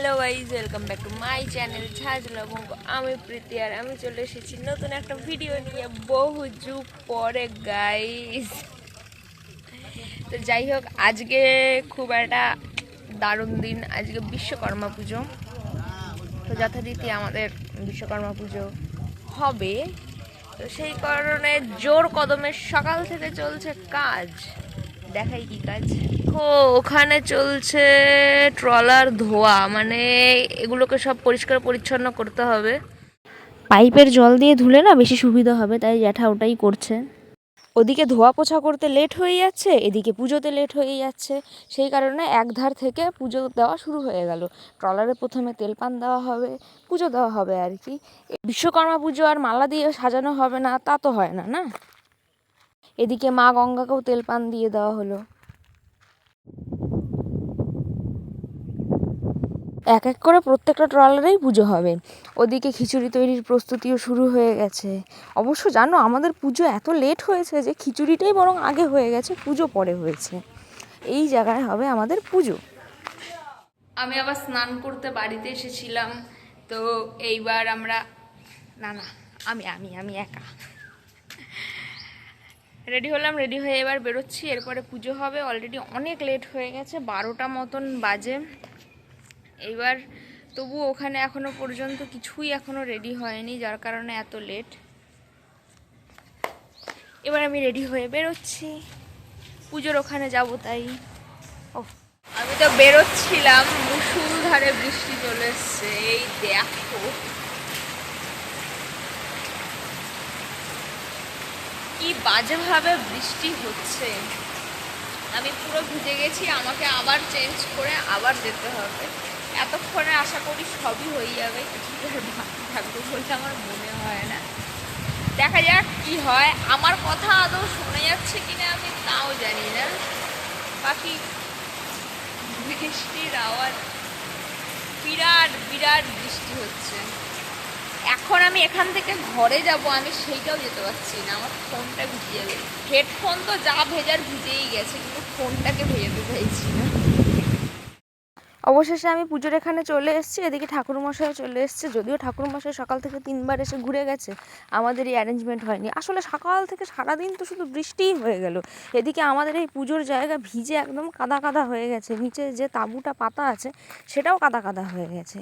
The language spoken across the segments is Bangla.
Hello guys welcome back to my channel Banga আমি প্রীতি আর আমি চলে এসেছি নতুন একটা ভিডিও নিয়ে বহু যুগ পরে গাইজ তো যাই হোক, আজকে খুব একটা দারুণ দিন। আজকে বিশ্বকর্মা পুজো। তো যথারীতি আমাদের বিশ্বকর্মা পুজো হবে। তো সেই কারণে জোর কদমে সকাল থেকে চলছে কাজ। দেখাই কি কাজ? ও ওখানে চলছে ট্রলার ধোয়া মানে এগুলোকে সব পরিষ্কার পরিচ্ছন্ন করতে হবে। পাইপের জল দিয়ে ধুলে না বেশি সুবিধা হবে তাই জ্যাঠা ওটাই করছে। ওদিকে ধোয়া পোছা করতে লেট হয়ে যাচ্ছে এদিকে পুজোতে লেট হয়ে যাচ্ছে। সেই কারণে এক ধার থেকে পুজো দেওয়া শুরু হয়ে গেল। ট্রলারে প্রথমে তেলপান দেওয়া হবে পুজো দেওয়া হবে আর কি। বিশ্বকর্মা পুজো আর মালা দিয়ে সাজানো হবে না তা তো হয় না না? এদিকে মা গঙ্গাকেও তেলপান দিয়ে দেওয়া হলো। এক এক করে প্রত্যেকটা ট্রলারেই পুজো হবে। ওদিকে খিচুড়ি তৈরির প্রস্তুতিও শুরু হয়ে গেছে। অবশ্য জানো, আমাদের পুজো এত লেট হয়েছে যে খিচুড়িটাই বরং আগে হয়ে গেছে, পুজো পরে হয়েছে। এই জায়গায় হবে আমাদের পুজো। আমি আবার স্নান করতে বাড়িতে এসেছিলাম, তো এইবার আমরা না না, আমি আমি আমি একা। রেডি হলাম রেডি হয়ে এবার বেরোচ্ছি। এরপরে পুজো হবে। অলরেডি অনেক লেট হয়ে গেছে, বারোটা মতন বাজে। এইবার তবু ওখানে এখনও পর্যন্ত কিছুই এখনও রেডি হয়নি, যার কারণে এত লেট এবার আমি রেডি হয়ে বেরোচ্ছি। পুজোর ওখানে যাব তাই। ও আমি তো বেরোচ্ছিলাম, মুসুলধারে বৃষ্টি চলে এসছে। এই দেখো। কি বাজেভাবে বৃষ্টি হচ্ছে? আমি পুরো ভিজে গেছি, আমাকে আবার চেঞ্জ করে আবার যেতে হবে। এতক্ষণে আশা করি সবই হয়ে যাবে, কিছু থাকবে বলে আমার মনে হয় না। দেখা যাক কি হয়। আমার কথা আদৌ শোনা যাচ্ছে কিনা আমি তাও জানি না। বাকি বৃষ্টির আওয়াজ, বিরাট বিরাট বৃষ্টি হচ্ছে। এখন আমি এখান থেকে ঘরে যাব, আমি সেইটাও যেতে পারছি না। আমার ফোনটা ভিজে যাবে হেডফোন তো যা ভেজার ভিজেই গেছে, কিন্তু ফোনটাকে ভেজাতে চাইছি না। অবশেষে আমি পুজোর এখানে চলে এসেছি, এদিকে ঠাকুরমশাই চলে এসেছে। যদিও ঠাকুরমশাই সকাল থেকে তিনবার এসে ঘুরে গেছে, আমাদের এই অ্যারেঞ্জমেন্ট হয়নি। আসলে সকাল থেকে সারাদিন তো শুধু বৃষ্টিই হয়ে গেল। এদিকে আমাদের এই পুজোর জায়গা ভিজে একদম কাদা কাদা হয়ে গেছে। নিচে যে তাঁবুটা পাতা আছে, সেটাও কাদা কাদা হয়ে গেছে।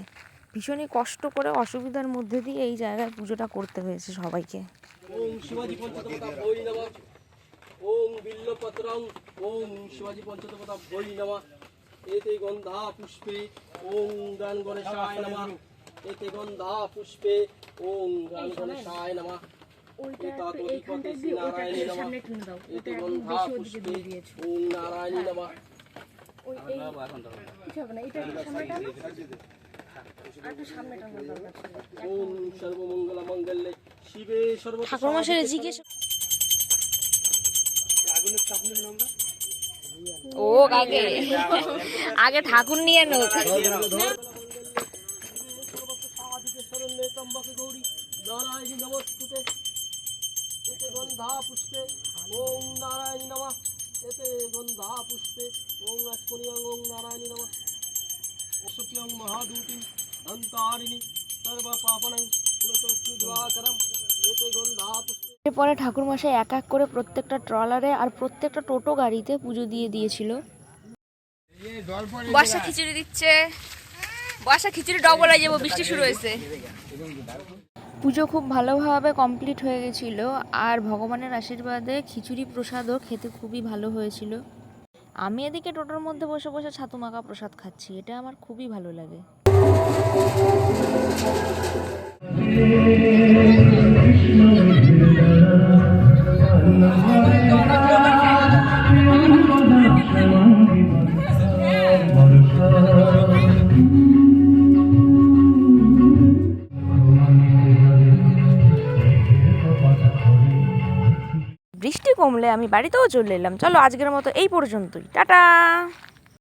ভীষণই কষ্ট করে অসুবিধার মধ্যে দিয়ে এই জায়গায় পুজোটা করতে হয়েছে সবাইকে। ওম শিবাজি পঞ্চতপতা বই নমঃ। ওম বিল্লপত্রং ওম শিবাজি পঞ্চতপতা বই নমঃ। এতে গন্ধা পুষ্পে ওম গান গণেশায় নমঃ। এতে গন্ধা পুষ্পে ওম গান গণেশায় নমঃ। নারায়ণী নমঃ। এতে গন্ধা পুষ্পে ওম নারায়ণী নমঃ। ও আগে আগে ঠাকুর নিয়ে নোক। ওম নারায়ণী নমঃ। এতে গন্ধা পুষ্পে ওম লক্ষ্মণিয়ং ওম নারায়ণী নমঃ। অন্তারিণী সর্ব পাপনং পুরতস্মি দিবাকরম এতে এরপরে ঠাকুরমশাই এক এক করে প্রত্যেকটা ট্রলারে আর প্রত্যেকটা টোটো গাড়িতে পুজো দিয়ে দিয়েছিল। বর্ষা খিচুড়ি দিচ্ছে। বর্ষা খিচুড়ি ডবল হয়ে যাব বৃষ্টি শুরু হয়েছে। পুজো খুব ভালোভাবে কমপ্লিট হয়ে গেছিল আর ভগবানের আশীর্বাদে খিচুড়ি প্রসাদও খেতে খুবই ভালো হয়েছিল। আমি এদিকে টোটোর মধ্যে বসে বসে ছাতু মাখা প্রসাদ খাচ্ছি, এটা আমার খুবই ভালো লাগে। কমলে আমি বাড়িতেও চলে এলাম। চলো আজকের মতো এই পর্যন্তই। টাটা!